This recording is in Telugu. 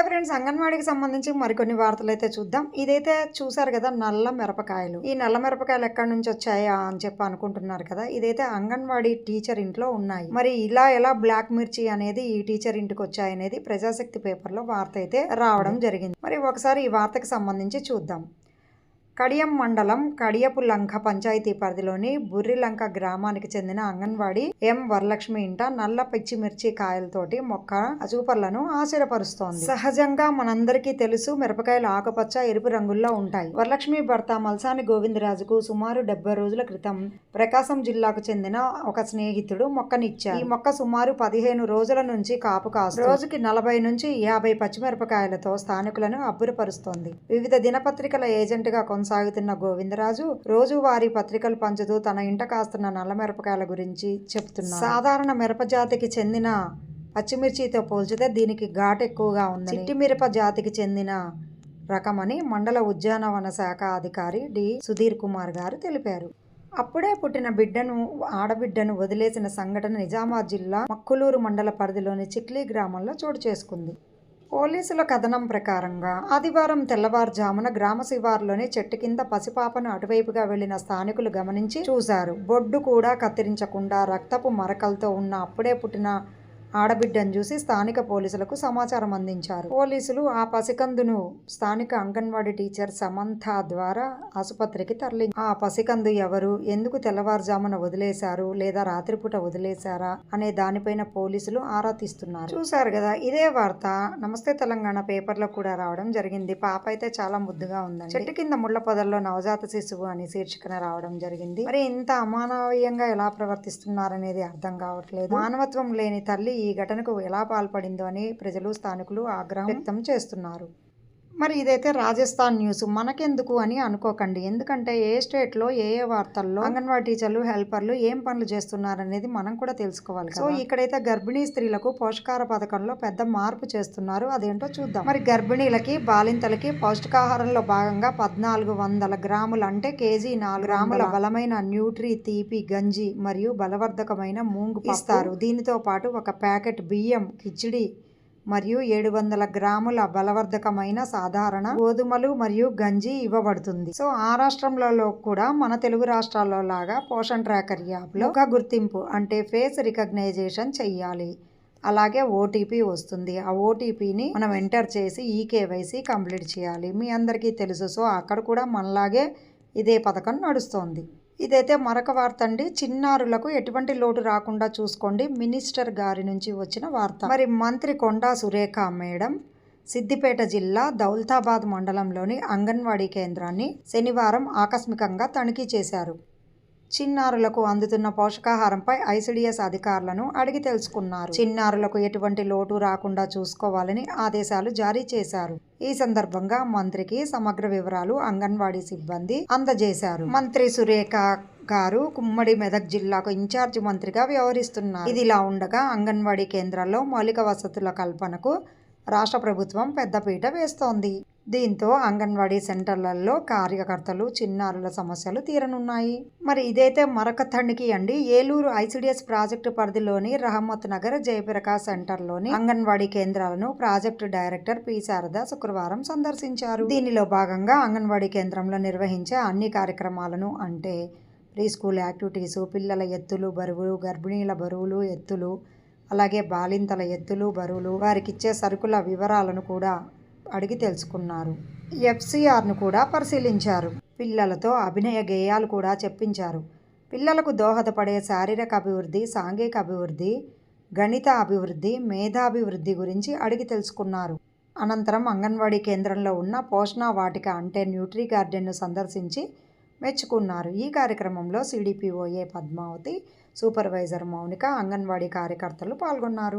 హాయ్ ఫ్రెండ్స్ అంగన్వాడీకి సంబంధించి మరికొన్ని వార్తలు అయితే చూద్దాం. ఇదైతే చూసారు కదా నల్ల మిరపకాయలు. ఈ నల్ల మిరపకాయలు ఎక్కడి నుంచి వచ్చాయా అని చెప్పి అనుకుంటున్నారు కదా ఇదైతే అంగన్వాడీ టీచర్ ఇంట్లో ఉన్నాయి. మరి ఇలా ఎలా బ్లాక్ మిర్చి అనేది ఈ టీచర్ ఇంటికి వచ్చాయి అనేది ప్రజాశక్తి పేపర్లో వార్త అయితే రావడం జరిగింది. మరి ఒకసారి ఈ వార్తకి సంబంధించి చూద్దాం. కడియం మండలం కడియపు లంక పంచాయతీ పరిధిలోని బుర్రిలంక గ్రామానికి చెందిన అంగన్వాడి ఎం వరలక్ష్మి ఇంట నల్ల పిచ్చిమిర్చి కాయలతోటి మొక్క అజూపర్లను ఆశ్చర్యపరుస్తోంది. సహజంగా మనందరికీ తెలుసు మిరపకాయలు ఆకుపచ్చ ఎరుపు రంగుల్లో ఉంటాయి. వరలక్ష్మి భర్త మల్సాని గోవిందరాజుకు సుమారు డెబ్బై రోజుల క్రితం ప్రకాశం జిల్లాకు చెందిన ఒక స్నేహితుడు మొక్కనిచ్చారు. ఈ మొక్క సుమారు పదిహేను రోజుల నుంచి కాపు కాసు రోజుకి నలభై నుంచి యాభై పచ్చిమిరపకాయలతో స్థానికులను అబ్బురపరుస్తోంది. వివిధ దినపత్రికల ఏజెంట్గా కొనసాగుతున్న గోవిందరాజు రోజువారి పత్రికలు పంచుతూ తన ఇంట కాస్తున్న నల్ల మిరపకాయల గురించి చెప్తున్నారు. సాధారణ మిరప జాతికి చెందిన పచ్చిమిర్చితో పోల్చితే దీనికి ఘాటు ఎక్కువగా ఉంది చిట్టి మిరప జాతికి చెందిన రకమని మండల ఉద్యానవన శాఖ అధికారి డి. సుధీర్ కుమార్ గారు తెలిపారు. అప్పుడే పుట్టిన బిడ్డను ఆడబిడ్డను వదిలేసిన సంఘటన నిజామాబాద్ జిల్లా మక్కులూరు మండల పరిధిలోని చిక్లీ గ్రామంలో చోటు చేసుకుంది. పోలీసుల కథనం ప్రకారంగా ఆదివారం తెల్లవారుజామున గ్రామ శివారులోని చెట్టు కింద పసిపాపను అటువైపుగా వెళ్ళిన స్థానికులు గమనించి చూశారు. బొడ్డు కూడా కత్తిరించకుండా రక్తపు మరకలతో ఉన్న అప్పుడే పుట్టిన ఆడబిడ్డను చూసి స్థానిక పోలీసులకు సమాచారం అందించారు. పోలీసులు ఆ పసికందును స్థానిక అంగన్వాడీ టీచర్ సమంత ద్వారా ఆసుపత్రికి తరలి ఆ పసికందు ఎవరు? ఎందుకు తెల్లవారుజామున వదిలేశారు? లేదా రాత్రిపూట వదిలేశారా? అనే దానిపైన పోలీసులు ఆరా తీస్తున్నారు. చూశారు కదా ఇదే వార్త. నమస్తే తెలంగాణ పేపర్లో కూడా రావడం జరిగింది. పాప అయితే చాలా ముద్దుగా ఉందండి. చెట్టు కింద ముళ్ళ పొదల్లో నవజాత శిశువు అని శీర్షికన రావడం జరిగింది. మరి ఇంత అమానవీయంగా ఎలా ప్రవర్తిస్తున్నారనేది అర్థం కావట్లేదు. మానవత్వం లేని తల్లి ఈ ఘటనకు ఎలా పాల్పడిందో అని ప్రజలు స్థానికులు ఆగ్రహం వ్యక్తం చేస్తున్నారు. మరి ఇదైతే రాజస్థాన్ న్యూస్. మనకెందుకు అని అనుకోకండి. ఎందుకంటే ఏ స్టేట్లో ఏ ఏ వార్తల్లో అంగన్వాడీ టీచర్లు హెల్పర్లు ఏం పనులు చేస్తున్నారనేది మనం కూడా తెలుసుకోవాలి సో ఇక్కడైతే గర్భిణీ స్త్రీలకు పోషకాహార పథకంలో పెద్ద మార్పు చేస్తున్నారు. అదేంటో చూద్దాం. మరి గర్భిణీలకి బాలింతలకి పౌష్టికాహారంలో భాగంగా పద్నాలుగు వందల గ్రాములు అంటే కేజీ నాలుగు గ్రాముల బలమైన న్యూట్రీ తీపి గంజి మరియు బలవర్ధకమైన మూంగు ఇస్తారు. దీనితో పాటు ఒక ప్యాకెట్ బియ్యం కిచిడి మరియు ఏడు వందల గ్రాముల బలవర్ధకమైన సాధారణ గోధుమలు మరియు గంజి ఇవ్వబడుతుంది. సో ఆ రాష్ట్రంలో కూడా మన తెలుగు రాష్ట్రాల్లో లాగా పోషన్ ట్రాకర్ యాప్లో ఒక గుర్తింపు అంటే ఫేస్ రికగ్నైజేషన్ చెయ్యాలి. అలాగే ఓటీపీ వస్తుంది. ఆ ఓటీపీని మనం ఎంటర్ చేసి ఈ కేవైసీ కంప్లీట్ చేయాలి. మీ అందరికీ తెలుసు. సో అక్కడ కూడా మనలాగే ఇదే పథకం నడుస్తోంది. ఇదైతే మరొక వార్త అండి చిన్నారులకు ఎటువంటి లోటు రాకుండా చూసుకోండి. మినిస్టర్ గారి నుంచి వచ్చిన వార్త. మరి మంత్రి కొండా సురేఖ మేడం సిద్దిపేట జిల్లా దౌల్తాబాద్ మండలంలోని అంగన్వాడీ కేంద్రాన్ని శనివారం ఆకస్మికంగా తనిఖీ చేశారు. చిన్నారులకు అందుతున్న పోషకాహారంపై ఐసిడిఎస్ అధికారులను అడిగి తెలుసుకున్నారు. చిన్నారులకు ఎటువంటి లోటు రాకుండా చూసుకోవాలని ఆదేశాలు జారీ చేశారు. ఈ సందర్భంగా మంత్రికి సమగ్ర వివరాలు అంగన్వాడీ సిబ్బంది అందజేశారు. మంత్రి సురేఖ గారు కుమ్మడి మెదక్ జిల్లాకు ఇన్ఛార్జ్ మంత్రిగా వ్యవహరిస్తున్నారు. ఇదిలా ఉండగా అంగన్వాడీ కేంద్రాల్లో మౌలిక వసతుల కల్పనకు రాష్ట్ర ప్రభుత్వం పెద్దపీట వేస్తోంది. దీంతో అంగన్వాడీ సెంటర్లలో కార్యకర్తలు చిన్నారుల సమస్యలు తీరనున్నాయి. మరి ఇదైతే మరొక తండ్రికి అండి. ఏలూరు ఐసిడిఎస్ ప్రాజెక్టు పరిధిలోని రహమత్ నగర్ జయప్రకాష్ సెంటర్లోని అంగన్వాడీ కేంద్రాలను ప్రాజెక్టు డైరెక్టర్ పి. శారద శుక్రవారం సందర్శించారు. దీనిలో భాగంగా అంగన్వాడీ కేంద్రంలో నిర్వహించే అన్ని కార్యక్రమాలను అంటే ప్రీ స్కూల్ యాక్టివిటీస్ పిల్లల ఎత్తులు బరువులు గర్భిణీల బరువులు ఎత్తులు అలాగే బాలింతల ఎత్తులు బరువులు వారికిచ్చే సరుకుల వివరాలను కూడా అడిగి తెలుసుకున్నారు. ఎఫ్సిఆర్ను కూడా పరిశీలించారు. పిల్లలతో అభినయ గేయాలు కూడా చెప్పించారు. పిల్లలకు దోహదపడే శారీరక అభివృద్ధి సాంఘిక అభివృద్ధి గణిత అభివృద్ధి మేధాభివృద్ధి గురించి అడిగి తెలుసుకున్నారు. అనంతరం అంగన్వాడీ కేంద్రంలో ఉన్న పోషణ వాటిక అంటే న్యూట్రీ గార్డెన్ను సందర్శించి మెచ్చుకున్నారు. ఈ కార్యక్రమంలో సిడిపిఓఏ పద్మావతి సూపర్వైజర్ మౌనిక అంగన్వాడీ కార్యకర్తలు పాల్గొన్నారు.